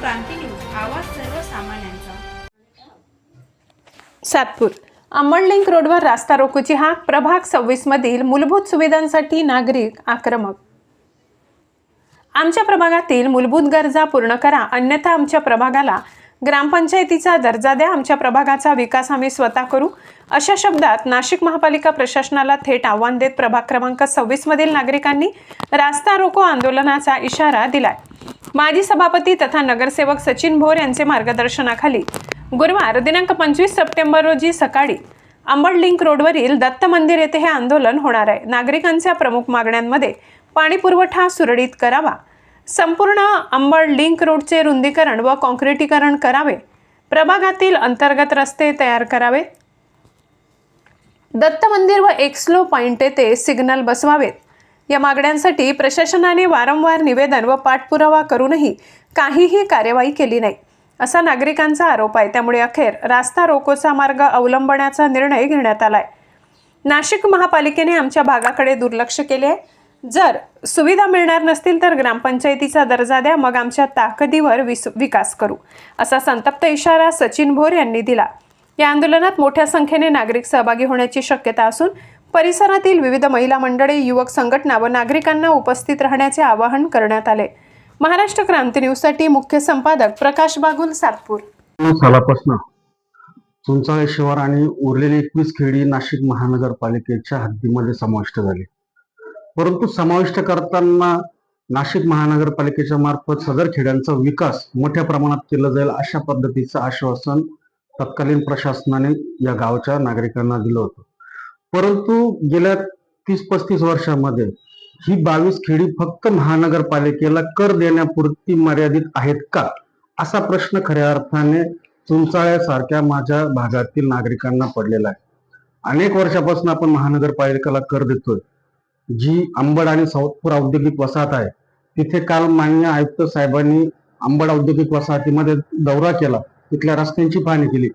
क्रांती news आवाज सर्वसामान्यांचा. सातपूर. अंबडलिंक रोडवर रास्ता रोकोची हाक प्रभाग सव्वीस मधील मूलभूत सुविधांसाठी नागरिक आक्रमक. आमच्या प्रभागातील मूलभूत गरजा पूर्ण करा अन्यथा आमच्या प्रभागाला ग्रामपंचायतीचा दर्जा द्या आमच्या प्रभागाचा विकास आम्ही स्वतः करू. अशा शब्दात नाशिक महापालिका प्रशासनाला थेट आव्हान देत प्रभाग क्रमांक सव्वीसमधील नागरिकांनी रास्ता रोको आंदोलनाचा इशारा दिलाय. माजी सभापती तथा नगरसेवक सचिन भोर यांचे मार्गदर्शनाखाली गुरुवार दिनांक पंचवीस सप्टेंबर रोजी सकाळी अंबड लिंक रोडवरील दत्त मंदिर येथे हे आंदोलन होणार आहे. नागरिकांच्या प्रमुख मागण्यांमध्ये पाणी पुरवठा सुरळीत करावा. संपूर्ण अंबड लिंक रोडचे रुंदीकरण व कॉन्क्रिटीकरण करावे. प्रभागातील अंतर्गत रस्ते तयार करावेत दत्त मंदिर व एक्स्लो पॉइंट येथे सिग्नल बसवावेत. या मागण्यांसाठी प्रशासनाने वारंवार निवेदन व पाठपुरावा करूनही काहीही कार्यवाही केली नाही. असा नागरिकांचा आरोप आहे. त्यामुळे अखेर रास्ता रोकोचा मार्ग अवलंबण्याचा निर्णय घेण्यात आलाय. नाशिक महापालिकेने आमच्या भागाकडे दुर्लक्ष केले आहे. जर सुविधा मिळणार नसतील तर ग्रामपंचायतीचा दर्जा द्या. मग आमच्या ताकदीवर विस विकास करू असा संतप्त इशारा सचिन भोर यांनी दिला. या आंदोलनात मोठ्या संख्येने नागरिक सहभागी होण्याची शक्यता असून परिसरातील विविध महिला मंडळे युवक संघटना व नागरिकांना उपस्थित राहण्याचे आवाहन करण्यात आले. महाराष्ट्र क्रांती न्यूजसाठी मुख्य संपादक प्रकाश बागुल सातपूर. सालापासून चुंचाळे शिवार आणि उरलेली एकवीस खेडी नाशिक महानगरपालिकेच्या हद्दीमध्ये समाविष्ट झाली. परंतु समाविष्ट करताना नाशिक महानगरपालिकेच्या मार्फत सदर खेड्यांचा विकास मोठ्या प्रमाणात केला जाईल अशा पद्धतीचं आश्वासन तत्कालीन प्रशासनाने या गावच्या नागरिकांना दिलं होतं. परंतु गेल्या तीस पस्तीस वर्षामध्ये ही बावीस खेडी फक्त महानगरपालिकेला कर देण्यापुरती मर्यादित आहेत का? असा प्रश्न खऱ्या अर्थाने चुंचाळ्यासारख्या माझ्या भागातील नागरिकांना पडलेला आहे. अनेक वर्षापासून आपण महानगरपालिकेला कर देतोय. जी अंबड आणि साऊथपूर औद्योगिक वसाहत आहे तिथे काल मान्य आयुक्त साहेबांनी अंबड औद्योगिक वसाहतीमध्ये दौरा केला. तिथल्या रस्त्यांची पाहणी केली.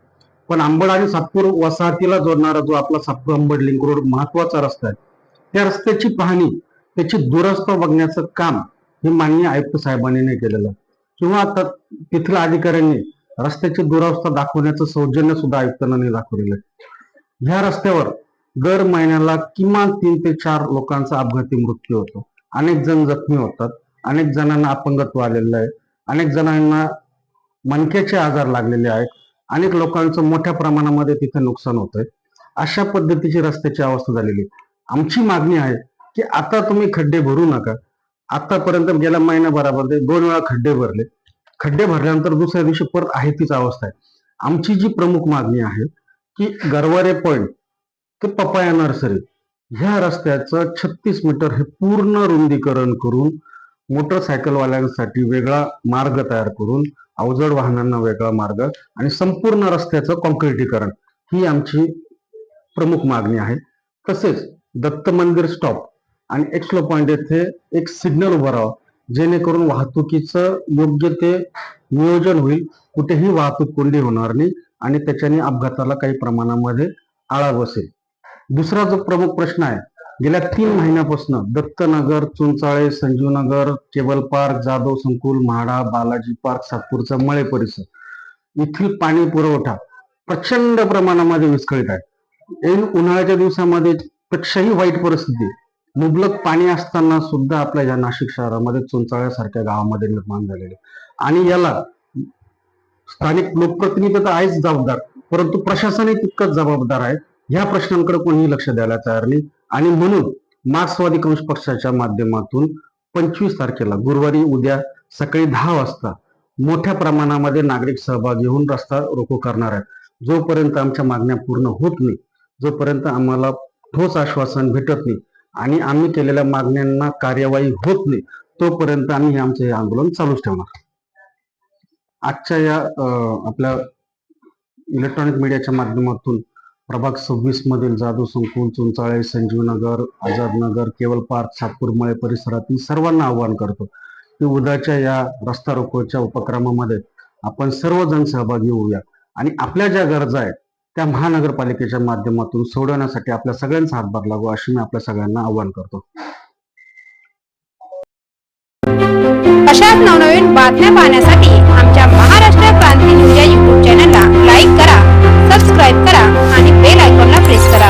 पण अंबड आणि सातपूर वसाहतीला जोडणारा जो आपला सातपूर अंबड लिंक रोड महत्त्वाचा रस्ता आहे. त्या रस्त्याची पाहणी त्याची दुरस्ता बघण्याचं काम हे माननीय आयुक्त साहेबांनी नाही केलेलं. किंवा आता तिथल्या अधिकाऱ्यांनी रस्त्याची दुरावस्था दाखवण्याचं सौजन्य सुद्धा आयुक्तांना नाही दाखवलेलं. आहे ह्या रस्त्यावर दर महिन्याला किमान तीन ते चार लोकांचा अपघाती मृत्यू होतो. अनेक जण जखमी होतात. अनेक जणांना अपंगत्व आलेलं आहे. अनेक जणांना मनक्याचे आजार लागलेले आहेत. अनेक लोकांचं मोठ्या प्रमाणामध्ये तिथे नुकसान होतंय. अशा पद्धतीची रस्त्याची अवस्था झालेली आहे. आमची मागणी आहे की आता तुम्ही खड्डे भरू नका. आतापर्यंत गेल्या महिन्याभरामध्ये दोन वेळा खड्डे भरले. खड्डे भरल्यानंतर दुसऱ्या दिवशी परत आहे तीच अवस्था आहे. आमची जी प्रमुख मागणी आहे की गरवारे पॉईंट ते पपाया नर्सरी ह्या रस्त्याचं छत्तीस मीटर हे पूर्ण रुंदीकरण करून मोटरसायकलवाल्यांसाठी वेगळा मार्ग तयार करून अवजड वाहनांना वेगळा मार्ग आणि संपूर्ण रस्त्याचं कॉन्क्रिटीकरण ही आमची प्रमुख मागणी आहे. तसेच दत्त मंदिर स्टॉप आणि एक्सलो पॉइंट येथे एक सिग्नल उभं राहावं जेणेकरून वाहतुकीचं योग्य ते नियोजन होईल कुठेही वाहतूक कोंडी होणार नाही आणि त्याच्याने अपघाताला काही प्रमाणामध्ये आळा बसेल. दुसरा जो प्रमुख प्रश्न आहे गेल्या तीन महिन्यापासून दत्तनगर चुंचाळे संजीवनगर केबल पार्क जाधव संकुल म्हाडा बालाजी पार्क सातपूरचा मळे परिसर. येथील पाणी पुरवठा प्रचंड प्रमाणामध्ये विस्कळीत आहे. ऐन उन्हाळ्याच्या दिवसामध्ये पेक्षाही वाईट परिस्थिती. मुबलक पाणी असताना सुद्धा आपल्या या नाशिक शहरामध्ये चुंचाळ्यासारख्या गावामध्ये निर्माण झालेले. आणि याला स्थानिक लोकप्रतिनिधी तर आहेच जबाबदार परंतु प्रशासनही तितकंच जबाबदार आहे. ह्या प्रश्नांकडे कोणीही लक्ष द्यायला तयार नाही. आणि म्हणून मार्क्सवादी कम्युनिस्ट पक्षाच्या माध्यमातून पंचवीस तारखेला गुरुवारी उद्या सकाळी दहा वाजता मोठ्या प्रमाणामध्ये नागरिक सहभागी होऊन रस्ता रोको करणार आहेत. जोपर्यंत आमच्या मागण्या पूर्ण होत नाही जोपर्यंत आम्हाला ठोस आश्वासन भेटत नाही आणि आम्ही केलेल्या मागण्यांना कार्यवाही होत नाही तोपर्यंत आम्ही हे आमचं हे आंदोलन चालूच ठेवणार आजच्या या आपल्या इलेक्ट्रॉनिक मीडियाच्या माध्यमातून प्रभाग सव्वीस मधील जाधव संकुल चुंचाळे संजीवनगर आझादनगर केवळ पार्क सातपूरमळे परिसरातील सर्वांना आवाहन करतो की उद्याच्या या रस्ता रोकोच्या उपक्रमामध्ये आपण सर्वजण सहभागी होऊया. आणि आपल्या ज्या गरजा आहेत त्या महानगरपालिकेच्या माध्यमातून सोडवण्यासाठी आपल्या सगळ्यांचा हातभार लागू अशी मी आपल्या सगळ्यांना आवाहन करतो. अशाच नवनवीन बातम्या पाहण्यासाठी आमच्या महाराष्ट्र क्रांती न्यूज या युट्यूब चॅनलला लाईक करा सबस्क्राईब करा. ಪ್ರೇಕ್ಷಕರ